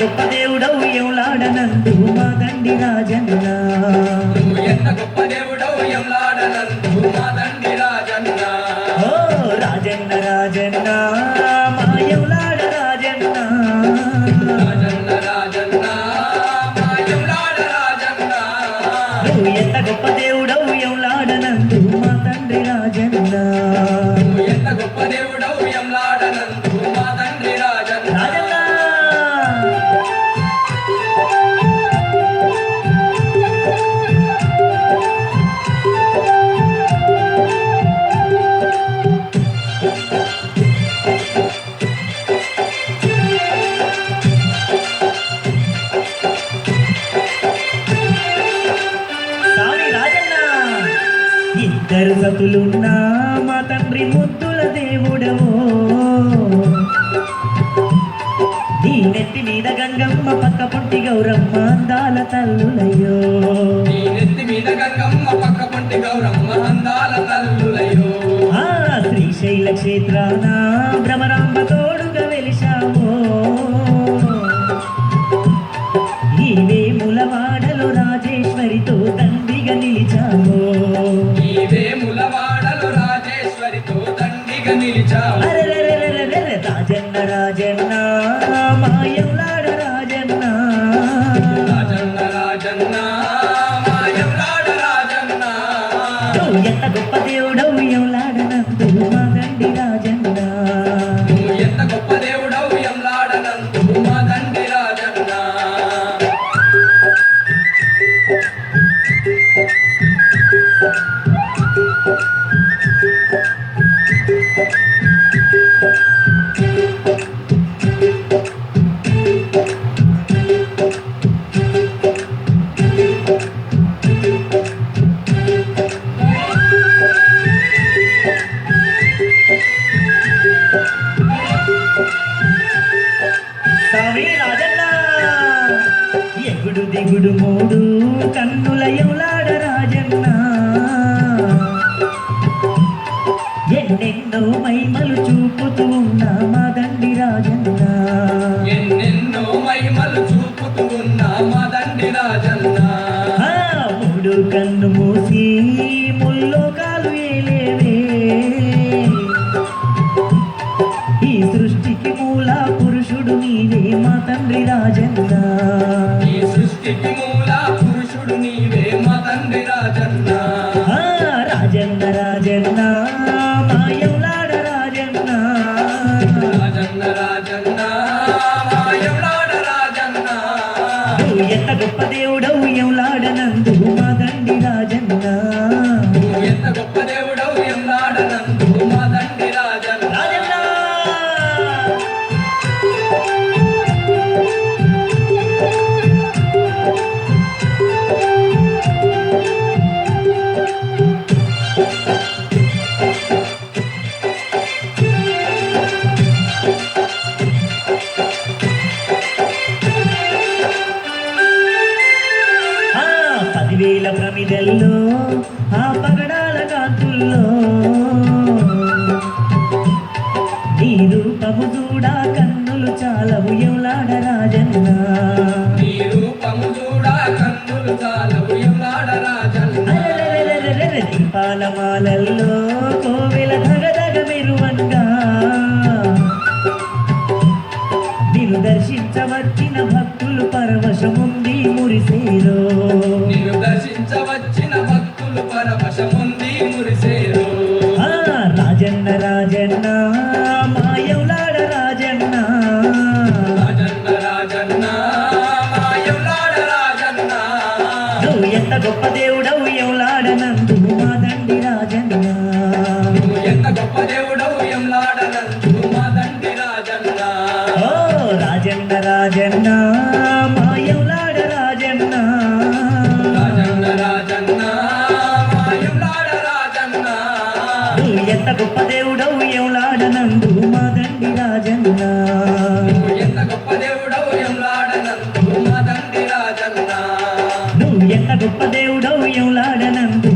గొప్ప దేవుడవు ఎవలాడనందు మా దండి రాజన్న. ఎంత గొప్ప దేవుడవు ఎంలాడనందు మా తండ్రి రాజన్న. ఓ రాజన్న రాజన్న మా ఎవలాడ రాజన్న. రాజన్న రాజన్న మా ఎంలాడ రాజన్న. ఎంత గొప్ప దేవుడవు ఎవలాడనందు సతులున్నా మా తండ్రి ముద్దుల దేవుడవో. నీ నెత్తి మీద గంగమ్మ పక్క పొంటి గౌరమ్మ అందాల తల్లులయ్యో. నీ నెత్తి మీద గంగమ్మ పక్క పొంటి గౌరమ్మ అందాల తల్లులయ్యో. ఆ శ్రీశైల క్షేత్రాన భ్రమరాంబ తోడుగా వెలిశావో ఈ వేములవాడలో రాజేశ్వరితో తండ్రిగా నిలిచావో రాజన్న రాజన్న మాయంలాడ రాజన్న. రాజన్న రాజన్న మా ఎంలాడ రాజన్న నువ్వు ఎంత గొప్ప దేవుడవు ఎవలాడనందు మా దండి రాజన్న నువ్వు ఎంత గొప్ప దేవుడవు ఎంలాడనందు మా తండ్రి రాజన్న స్వామి ఎగుడు దిగుడు మూడు కన్నుల ఎవలాడ రాజన్న. ఎన్నెన్నో మైమలు చూపుతూ ఉన్న మా దండి రాజన్న. ఎన్నెన్నో మహిమలు చూపుతూ ఉన్న మా తండ్రి రాజన్న మూడు కన్ను మూసి ముల్లోకాలు ఏలేవే. నీవే మా తండ్రి రాజన్న. ఈ సృష్టికి మూల పురుషుడు నీవే మా తండ్రి రాజన్న. రాజన్న రాజన్న మాయవులాడ రాజన్న. రాజన్న రాజన్న మా ఎంలాడ రాజన్న ఎంత గొప్ప దేవుడవు ఎవలాడనందు మా దండి రాజన్న. ఎంత గొప్ప దేవుడవు ఎంలాడనందు మా ప్రమిదల్లో ఆ పగడాల కాంతుల్లో. నీ రూపము చూడా కన్నులు చాలవు ఎవలాడ రాజన్న? నీ రూపము చూడా కన్నులు చాలవు ఎంలాడ రాజన్న? దీపాల మాలల్లో కోవెల ధగధగ మెరువంగా. నిన్ను దర్శించవచ్చిన భక్తులు పరవశముంది మురిసేరో రాజన్న మాయవులాడ రాజన్న. రాజన్న రాజన్న మా ఎంలాడ రాజన్న ఎంత గొప్ప దేవుడవు ఎవలాడనందు మా దండి రాజన్న. ఎంత గొప్ప దేవుడవు ఎంలాడనందు మా తండ్రి రాజన్న. నువ్వు ఎంత గొప్ప దేవుడవు ఎవలాడనందు